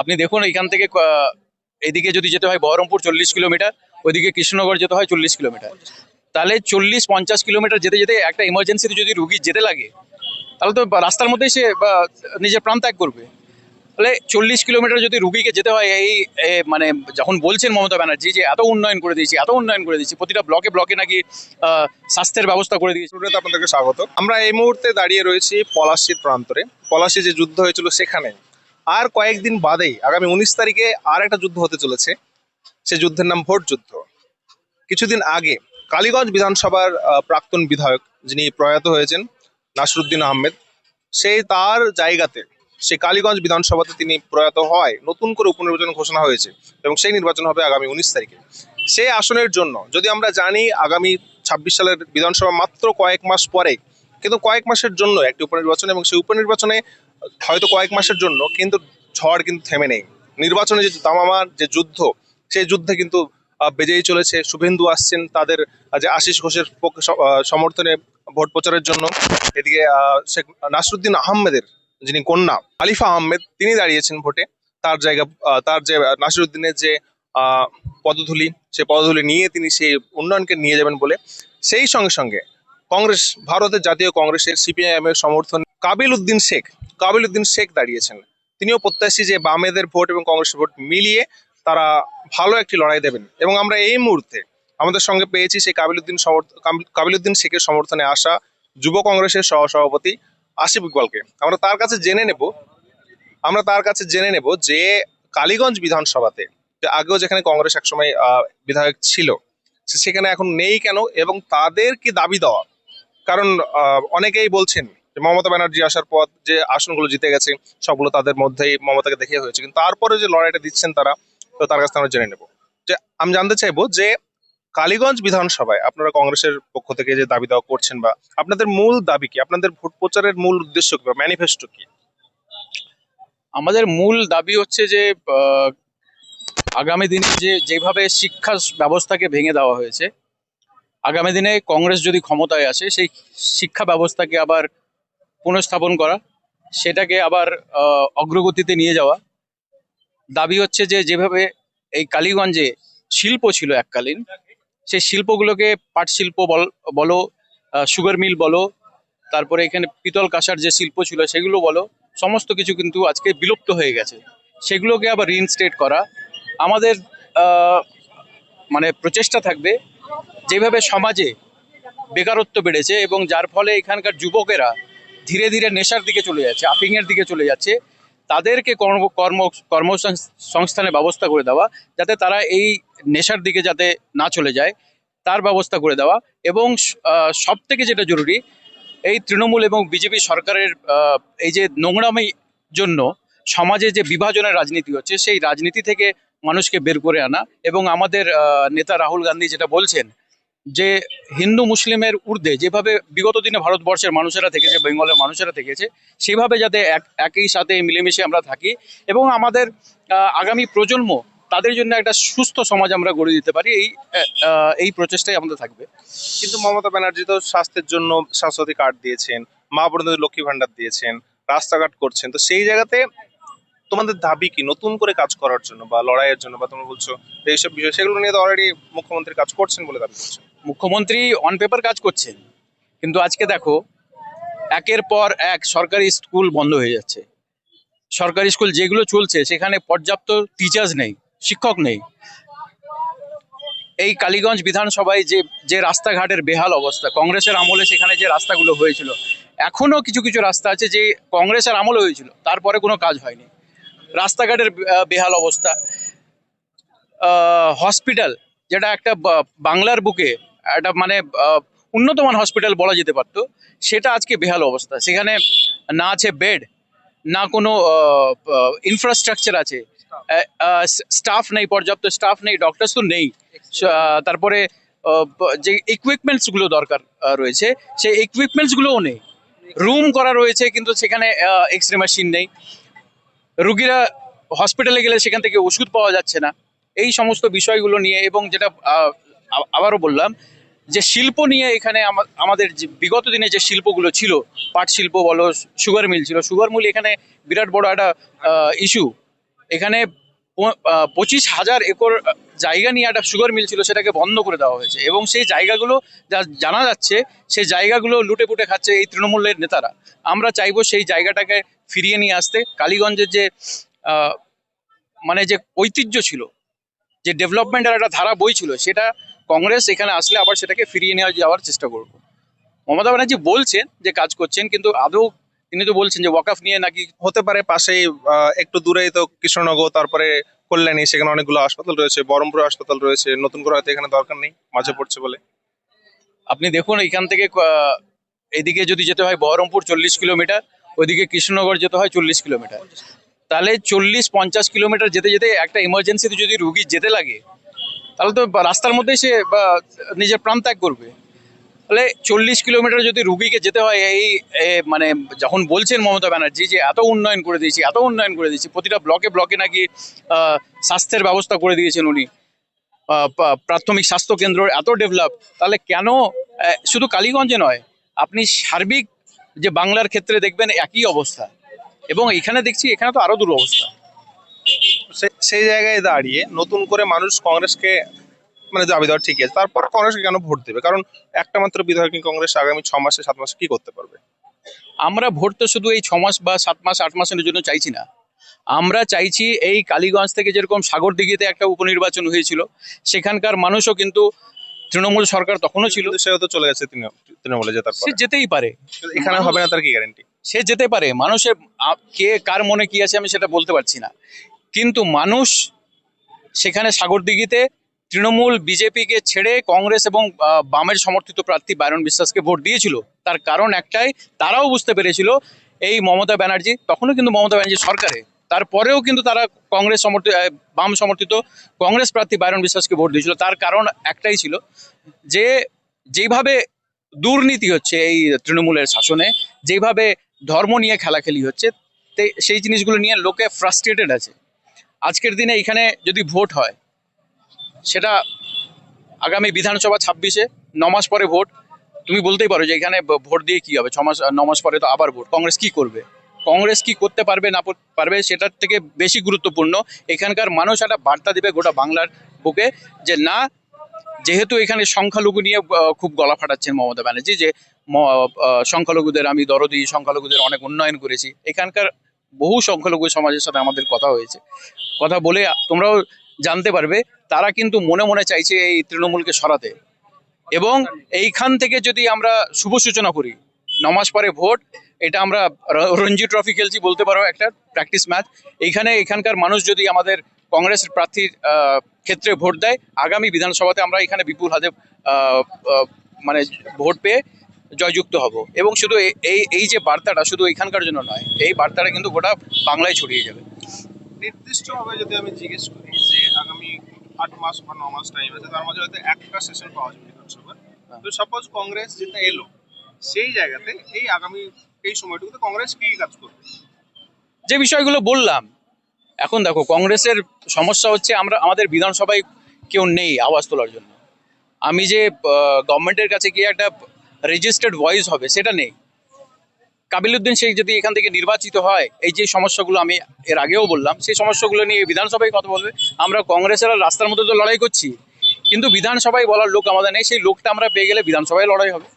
আপনি দেখুন, এখান থেকে এদিকে যদি যেতে হয় বহরমপুর চল্লিশ কিলোমিটার, ওইদিকে কৃষ্ণনগর যেতে হয় চল্লিশ কিলোমিটার। তাহলে চল্লিশ পঞ্চাশ কিলোমিটার যেতে যেতে একটা ইমার্জেন্সিতে যদি রুগী যেতে লাগে, তাহলে তো রাস্তার মধ্যেই সে নিজের প্রাণ ত্যাগ করবে। তাহলে চল্লিশ কিলোমিটার যদি রুগীকে যেতে হয়, এই মানে যখন বলছেন মমতা ব্যানার্জি যে এত উন্নয়ন করে দিয়েছি, এত উন্নয়ন করে দিয়েছি, প্রতিটা ব্লকে ব্লকে নাকি স্বাস্থ্যের ব্যবস্থা করে দিয়েছি। আপনাদেরকে স্বাগত। আমরা এই মুহূর্তে দাঁড়িয়ে রয়েছি পলাশির প্রান্তরে। পলাশি যে যুদ্ধ হয়েছিল সেখানে। আর কয়েকদিন বাদেই আগামী উনিশ তারিখে আর একটা যুদ্ধ হতে চলেছে। সে যুদ্ধের নাম ভোট যুদ্ধ। কিছুদিন আগে কালীগঞ্জ বিধানসভার প্রাক্তন বিধায়ক যিনি প্রয়াত হয়েছেন, নাসরুদ্দিন আহমেদ, সেই তার জায়গাতে সেই কালীগঞ্জ বিধানসভাতে তিনি প্রয়াত হয়, নতুন করে উপনির্বাচন ঘোষণা হয়েছে এবং সেই নির্বাচন হবে আগামী উনিশ তারিখে। সেই আসনের জন্য, যদি আমরা জানি আগামী ছাব্বিশ সালের বিধানসভা মাত্র কয়েক মাস পরে, কিন্তু কয়েক মাসের জন্য একটি উপনির্বাচন এবং সেই উপনির্বাচনে হয়তো কয়েক মাসের জন্য, কিন্তু ঝড় কিন্তু থেমে নেই। নির্বাচনে যে তামামার যে যুদ্ধ, সেই যুদ্ধে কিন্তু বেজেই চলেছে। শুভেন্দু আসছেন তাদের যে আশিস ঘোষের সমর্থনে ভোট প্রচারের জন্য। এদিকে শেখ নাসরুদ্দিন আহমেদের যিনি কন্যা, আলিফা আহমেদ, তিনি দাঁড়িয়েছেন ভোটে। তার জায়গা তার যে নাসিরুদ্দিনের যে পদধূলি সেই পদধূলি নিয়ে তিনি সেই উন্নয়নকে নিয়ে যাবেন বলে। সেই সঙ্গে সঙ্গে কংগ্রেস, ভারতের জাতীয় কংগ্রেসের সিপিআইএম এর সমর্থন কাবিল উদ্দিন শেখ কাবিল উদ্দিন শেখ দাঁড়িয়েছেন। তিনিও প্রত্যাশী যে বামেদের ভোট এবং কংগ্রেসের ভোট মিলিয়ে তারা ভালো একটি লড়াই দেবেন। এবং আমরা এই মুহূর্তে আমাদের সঙ্গে পেয়েছি সেই কাবিলউদ্দিন সমর্থ, কাবিল- কাবিলউদ্দিন শেখের সমর্থনে আসা যুব কংগ্রেসের সহ সভাপতি আসিফ ইকবালকে। আমরা তার কাছে জেনে নেব, আমরা তার কাছে জেনে নেব যে কালীগঞ্জ বিধানসভাতে আগেও যেখানে কংগ্রেস একসময় বিধায়ক ছিল সেখানে এখন নেই কেন? এবং তাদের কি দাবি দেওয়া? কারণ অনেকেই বলছেন মমতা ব্যানার্জি আসার পর যে আসনগুলো জিতে গেছে, সবগুলো তাদের মধ্যেই মমতাকে দেখে হয়েছে। কিন্তু তারপরে যে লড়াইটা দিচ্ছেন তারা, তো তার কাছ থেকে আমরা জেনে নেব। যে আমি জানতে চাইব যে কালীগঞ্জ বিধানসভায় আপনারা কংগ্রেসের পক্ষ থেকে যে দাবি দেওয়া করছেন বা আপনাদের মূল দাবি কি? আপনাদের ভোট প্রচারের মূল উদ্দেশ্য কি বা ম্যানিফেস্টো কি? আমাদের মূল দাবি হচ্ছে যে আগামী দিনে যে, যেভাবে শিক্ষা ব্যবস্থাকে ভেঙে দেওয়া হয়েছে, আগামী দিনে কংগ্রেস যদি ক্ষমতায় আসে, সেই শিক্ষা ব্যবস্থাকে আবার পুনঃস্থাপন করা, সেটাকে আবার অগ্রগতিতে নিয়ে যাওয়া। দাবি হচ্ছে যে, যেভাবে এই কালীগঞ্জে শিল্প ছিল এককালীন, সেই শিল্পগুলোকে পাট শিল্প বল- বলো সুগার মিল বলো, তারপরে এখানে পিতল কাঁসার যে শিল্প ছিল সেগুলো বলো, সমস্ত কিছু কিন্তু আজকে বিলুপ্ত হয়ে গেছে। সেগুলোকে আবার রিইনস্টেট করা। আমাদের মানে প্রচেষ্টা থাকবে যেভাবে সমাজে বেকারত্ব বেড়েছে এবং যার ফলে এখানকার যুবকেরা ধীরে ধীরে নেশার দিকে চলে যাচ্ছে আফিংয়ের দিকে চলে যাচ্ছে। তাদেরকে কর্ম কর্ম, কর্মসংস্থানের ব্যবস্থা করে দেওয়া, যাতে তারা এই নেশার দিকে যাতে না চলে যায়, তার ব্যবস্থা করে দেওয়া। এবং সব থেকে যেটা জরুরি, এই তৃণমূল এবং বিজেপি সরকারের এই যে নোংরামি জন্য সমাজে যে বিভাজনের রাজনীতি হচ্ছে, সেই রাজনীতি থেকে মানুষকে বের করে আনা। এবং আমাদের নেতা রাহুল গান্ধী যেটা বলছেন যে হিন্দু মুসলিমের ঊর্ধ্বে যেভাবে বিগত দিনে ভারতবর্ষের মানুষেরা থেকেছে, বেঙ্গলের মানুষেরা থেকেছে, সেভাবে যাতে এক, একই সাথে মিলেমিশে আমরা থাকি এবং আমাদের আগামী প্রজন্ম তাদের জন্য একটা সুস্থ সমাজ আমরা গড়ে দিতে পারি, এই এই প্রচেষ্টাই আমাদের থাকবে। কিন্তু মমতা ব্যানার্জি তো স্বাস্থ্যের জন্য স্বাস্থ্যসাথী কার্ড দিয়েছেন, মা বোনদের লক্ষ্মী ভান্ডার দিয়েছেন, রাস্তাঘাট করছেন, তো সেই জায়গাতে তোমাদের দাবি কি? নতুন করে কাজ করার জন্য বা লড়াইয়ের জন্য বা তোমরা বলছো এইসব বিষয়, সেগুলো নিয়ে তো অলরেডি মুখ্যমন্ত্রী কাজ করছেন বলে দাবি করছেন। মুখ্যমন্ত্রী অন পেপার কাজ করছেন, কিন্তু আজকে দেখো, একের পর এক সরকারি স্কুল বন্ধ হয়ে যাচ্ছে। সরকারি স্কুল যেগুলো চলছে, সেখানে পর্যাপ্ত টিচার্স নেই, শিক্ষক নেই। এই কালীগঞ্জ বিধানসভায় যে যে রাস্তাঘাটের বেহাল অবস্থা, কংগ্রেসের আমলে সেখানে যে রাস্তাগুলো হয়েছিল, এখনও কিছু কিছু রাস্তা আছে যে কংগ্রেসের আমলে হয়েছিল, তারপরে কোনো কাজ হয়নি। রাস্তাঘাটের বেহাল অবস্থা। হসপিটাল যেটা একটা বাংলার বুকে একটা মানে উন্নতমান হসপিটাল বলা যেতে পারতো, সেটা আজকে বেহাল অবস্থা। সেখানে না আছে বেড না কোনো ইনফ্রাস্ট্রাকচার আছে। স্টাফ নেই, পর্যাপ্ত স্টাফ নেই ডক্টরস তো নেই। তারপরে যে ইকুইপমেন্টসগুলো দরকার রয়েছে, সেই ইকুইপমেন্টসগুলোও নেই। রুম করা রয়েছে, কিন্তু সেখানে এক্স রে মেশিন নেই। রুগীরা হসপিটালে গেলে সেখান থেকে ওষুধ পাওয়া যাচ্ছে না। এই সমস্ত বিষয়গুলো নিয়ে এবং যেটা আবারও বললাম যে শিল্প নিয়ে এখানে আমাদের বিগত দিনে যে শিল্পগুলো ছিল, পাট শিল্প বলো, সুগার মিল ছিল, সুগার মিল এখানে বিরাট বড় একটা ইস্যু এখানে পঁচিশ হাজার একর জায়গা নিয়ে একটা সুগার মিল ছিল, সেটাকে বন্ধ করে দেওয়া হয়েছে। এবং সেই জায়গাগুলো যা জানা যাচ্ছে, সেই জায়গাগুলো লুটে পুটে খাচ্ছে এই তৃণমূলের নেতারা। আমরা চাইব সেই জায়গাটাকে ফিরিয়ে নিয়ে আসতে। কালীগঞ্জের যে মানে যে ঐতিহ্য ছিল, যে ডেভেলপমেন্টের একটা ধারা বই ছিল, সেটা কংগ্রেস এখানে আসলে আবার সেটাকে ফিরিয়ে নিয়ে যাওয়ার চেষ্টা করব। মমতা ব্যানার্জি বলছেন যে কাজ করছেন, কিন্তু আদৌ তিনি তো বলছেন যে ওয়াকাফ নিয়ে নাকি হতে পারে, পাশেই একটু দূরেই তো কৃষ্ণনগর, তারপরে কল্যাণী, সেখানে অনেকগুলো হাসপাতাল রয়েছে, বহরমপুর হাসপাতাল রয়েছে, নতুন করে হয়তো এখানে দরকার নেই, মাঝে পড়ছে বলে। আপনি দেখুন, এখান থেকে এদিকে যদি যেতে হয় বহরমপুর চল্লিশ কিলোমিটার, ওইদিকে কৃষ্ণনগর যেতে হয় চল্লিশ কিলোমিটার। তাহলে চল্লিশ পঞ্চাশ কিলোমিটার যেতে যেতে একটা ইমার্জেন্সিতে যদি রুগী যেতে লাগে, তাহলে তো রাস্তার মধ্যেই সে নিজের প্রাণ ত্যাগ করবে। তাহলে চল্লিশ কিলোমিটার যদি রুগীকে যেতে হয়, এই মানে যখন বলছেন মমতা ব্যানার্জি যে এত উন্নয়ন করে দিয়েছি, এত উন্নয়ন করে দিয়েছি, প্রতিটা ব্লকে ব্লকে নাকি স্বাস্থ্যের ব্যবস্থা করে দিয়েছেন উনি। প্রাথমিক স্বাস্থ্য কেন্দ্র এত ডেভেলপ, তাহলে কেন শুধু কালীগঞ্জে নয়, আপনি সার্বিক যে বাংলার ক্ষেত্রে দেখবেন একই অবস্থা। এবং এখানে দেখছি, এখানে তো আরও দুরবস্থা। সেই জায়গায় দাঁড়িয়ে নতুন করে মানুষ কংগ্রেসকে মানে দাবি দেওয়া ঠিক আছে। তারপর কংগ্রেসকে কেন ভোট দেবে? কারণ একটা মাত্র বিধায়ক কংগ্রেস আগামী ছ মাসে সাত মাসে কি করতে পারবে? আমরা ভোট তো শুধু এই ছ মাস বা সাত মাস আট মাসের জন্য চাইছি না। আমরা চাইছি এই কালীগঞ্জ থেকে যেরকম সাগরদিঘিতে একটা উপনির্বাচন হয়েছিল সেখানকার মানুষও কিন্তু তৃণমূল সরকার তখনও ছিল। সেও তো চলে গেছে তৃণ- তৃণমূলে জেতার সে যেতেই পারে। এখানে হবে না তার কি গ্যারেন্টি সে যেতে পারে। মানুষের কে কার মনে কি আছে আমি সেটা বলতে পারছি না। কিন্তু মানুষ সেখানে সাগরদিঘিতে তৃণমূল বিজেপিকে ছেড়ে কংগ্রেস এবং বামের সমর্থিত প্রার্থী বায়রন বিশ্বাসকে ভোট দিয়েছিল। তার কারণ একটাই, তারাও বুঝতে পেরেছিল এই মমতা ব্যানার্জি, তখনও কিন্তু মমতা ব্যানার্জি সরকারে। তারপরেও কিন্তু তারা কংগ্রেস সমর্থিত বাম সমর্থিত কংগ্রেস প্রার্থী বাইরন বিশ্বাসকে ভোট দিয়েছিল। তার কারণ একটাই ছিল যে, যেইভাবে দুর্নীতি হচ্ছে এই তৃণমূলের শাসনে যেভাবে ধর্ম নিয়ে খেলাখেলি হচ্ছে সেই জিনিসগুলো নিয়ে লোকে ফ্রাস্ট্রেটেড আছে। আজকের দিনে এখানে যদি ভোট হয় সেটা আগামী বিধানসভা ছাব্বিশে নমাস পরে ভোট। তুমি বলতেই পারো যে এখানে ভোট দিয়ে কি হবে? ছমাস নমাস পরে তো আবার ভোট। কংগ্রেস কি করবে? কংগ্রেস কি করতে পারবে, না পারবে, সেটার থেকে বেশি গুরুত্বপূর্ণ, এখানকার মানুষ একটা বার্তা দিবে গোটা বাংলার বুকে যে, না, যেহেতু এখানে সংখ্যালঘু নিয়ে খুব গলা ফাটাচ্ছেন মমতা ব্যানার্জি যে সংখ্যালঘুদের আমি দরদি, সংখ্যালঘুদের অনেক উন্নয়ন করেছি। এখানকার বহু সংখ্যালঘু সমাজের সাথে আমাদের কথা হয়েছে। কথা বলে তোমরাও জানতে পারবে, তারা কিন্তু মনে মনে চাইছে এই তৃণমূলকে সরাতে। এবং এইখান থেকে যদি আমরা শুভ সূচনা করি, নমাজ পরে ভোট, এটা আমরা রঞ্জি ট্রফি খেলছি বলতে পারো একটা প্র্যাকটিস ম্যাচ এইখানে এখানকার মানুষ যদি আমাদের কংগ্রেসের প্রার্থীর ক্ষেত্রে ভোট দেয়, আগামী বিধানসভাতে আমরা এখানে বিপুল হাতে মানে ভোট পেয়ে জয়যুক্ত হব। এবং শুধু এই এই যে বার্তাটা শুধু এখানকার জন্য নয়, এই বার্তাটা কিন্তু গোটা বাংলায় ছড়িয়ে যাবে। নির্দিষ্টভাবে যদি আমি জিজ্ঞেস করি যে আগামী আট মাস বা ন মাস টাইম আছে তার মাঝে হয়তো একটা সেশন পাওয়া যাবে বিধানসভা তো সাপোজ কংগ্রেস যেটা এলো সেই জায়গাতে এই আগামী এই সময়টুকুতে কংগ্রেস কি কাজ করবে? যে বিষয়গুলো বললাম এখন দেখো কংগ্রেসের সমস্যা হচ্ছে আমরা আমাদের বিধানসভায় কেউ নেই আওয়াজ তোলার জন্য। আমি যে গভর্নমেন্টের কাছে গিয়ে একটা রেজিস্টার্ড ভয়েস হবে সেটা নেই। কাবিলুদ্দিন শেখ যদি এখান থেকে নির্বাচিত হয়, এই যে সমস্যাগুলো আমি এর আগেও বললাম, সেই সমস্যাগুলো নিয়ে বিধানসভায় কথা বলবে। আমরা কংগ্রেসের রাস্তার মধ্যে তো লড়াই করছি, কিন্তু বিধানসভায় বলার লোক আমাদের নেই, সেই লোকটা আমরা পেয়ে গেলে বিধানসভায় লড়াই হবে।